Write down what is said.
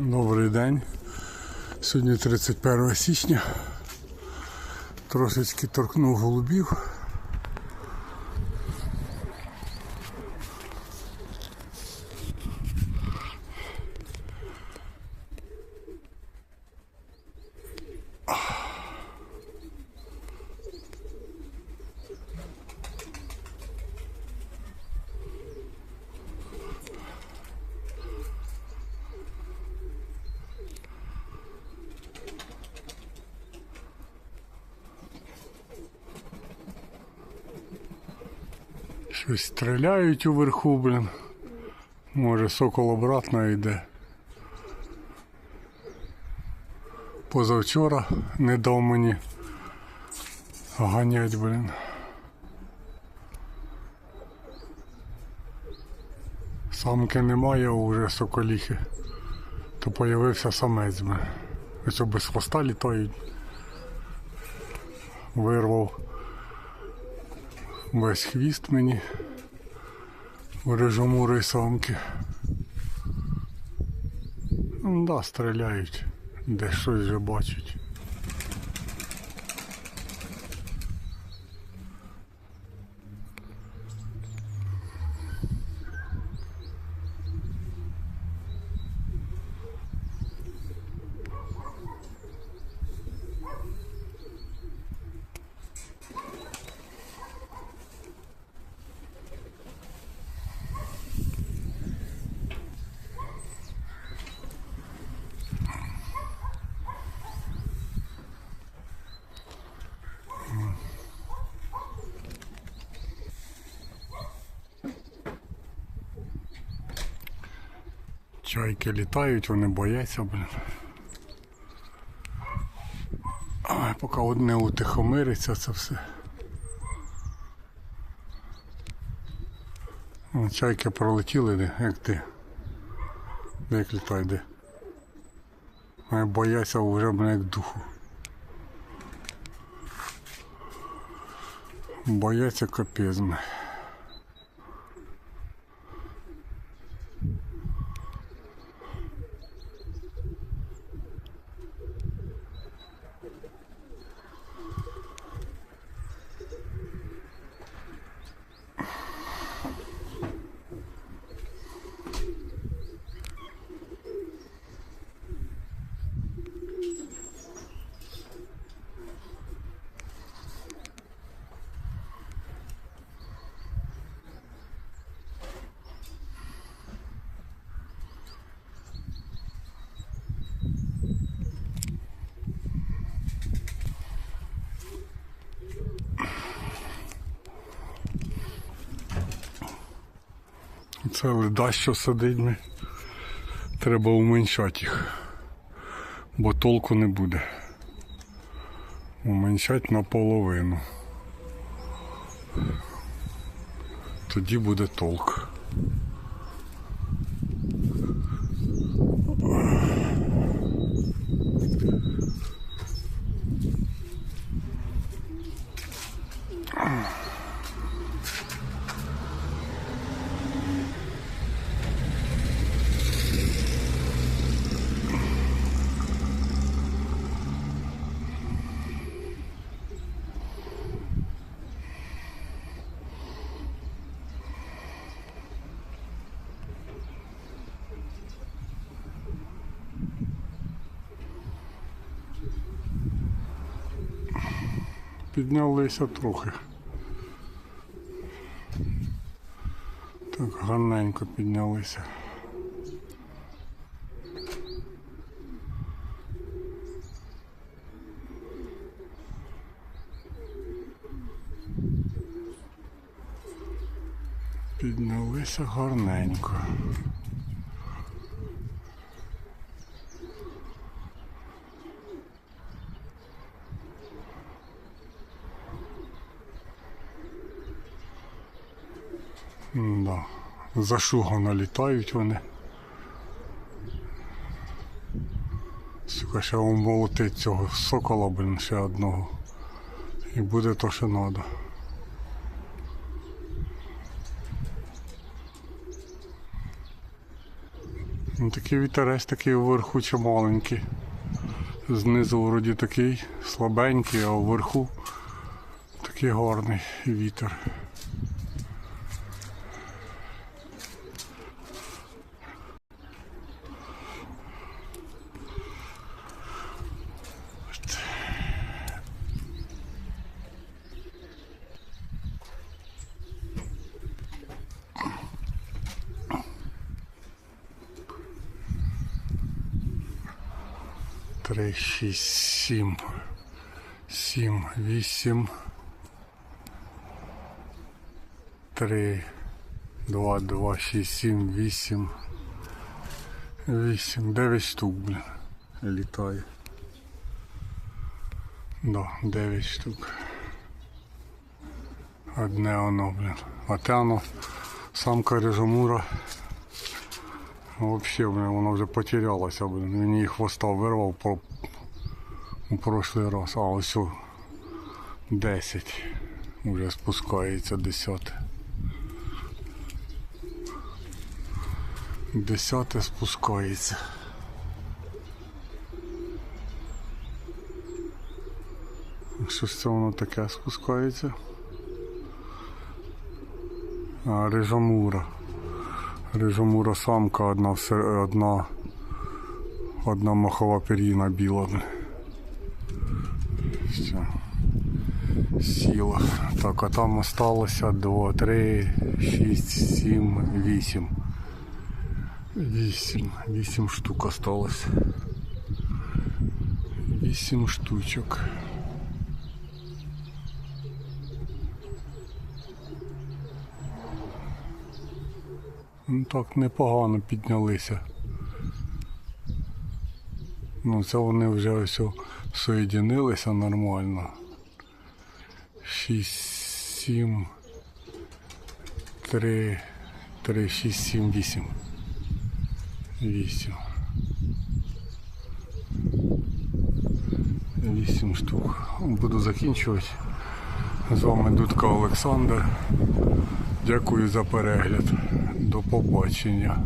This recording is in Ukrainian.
Добрий день. Сьогодні 31 січня. Трошечки торкнув голубів. Щось стріляють уверху, блін. Може сокол обратно йде. Позавчора не дав мені ганять, блін. Самки немає уже соколіхи. То появився самець, блін. Ось без хвоста літають. Вирвав весь хвіст мені у режимури самки. Да, стріляють, де щось вже бачать. Чайки літають, вони бояться, блін. Поки одне утихомириться це все. О, Чайки пролетіли, де, як ти. Де як літай, де. Ай, бояться вже мене як духу. Бояться капець. Це леда, що садить, ми. Треба уменшати їх. Бо толку не буде. Уменьшати наполовину. Тоді буде толк. Піднялися трохи. Так гарненько піднялися. Піднялися гарненько. Да. Зашугано літають вони. Сука, ще молотить цього сокола, блін, ще одного. І буде то, що треба. Ну, Такий вітерець такий вверху чималенький. Знизу вроді такий слабенький, а вверху такий гарний вітер. Три, шість, сім, сім, вісім. Три, два, два, шість, сім, вісім. Вісім, дев'ять штук, блін. Літає. Да, дев'ять штук. Одне воно, блін. А те воно самка режимура. Вообще, блин, воно вже потерялося. Він її хвоста вирвав по, у прошлий раз. А ось о, 10. Уже спускається 10. Десяте спускається. Що ж це воно таке спускається? А, рижамура. Рижомура самка одна, одна, одна махова пір'їна біла. Все. Сіла. Так, а там осталося 2, 3, 6, 7, 8. 8. 8 штук осталось. 8 штучок. Ну так непогано піднялися. Ну, це вони вже ось соєдинилися нормально. 6, 7, 3, 3, 6, 7, 8. 8. 8 штук. Буду закінчувати. З вами Дудка Олександр. Дякую за перегляд. До побачення.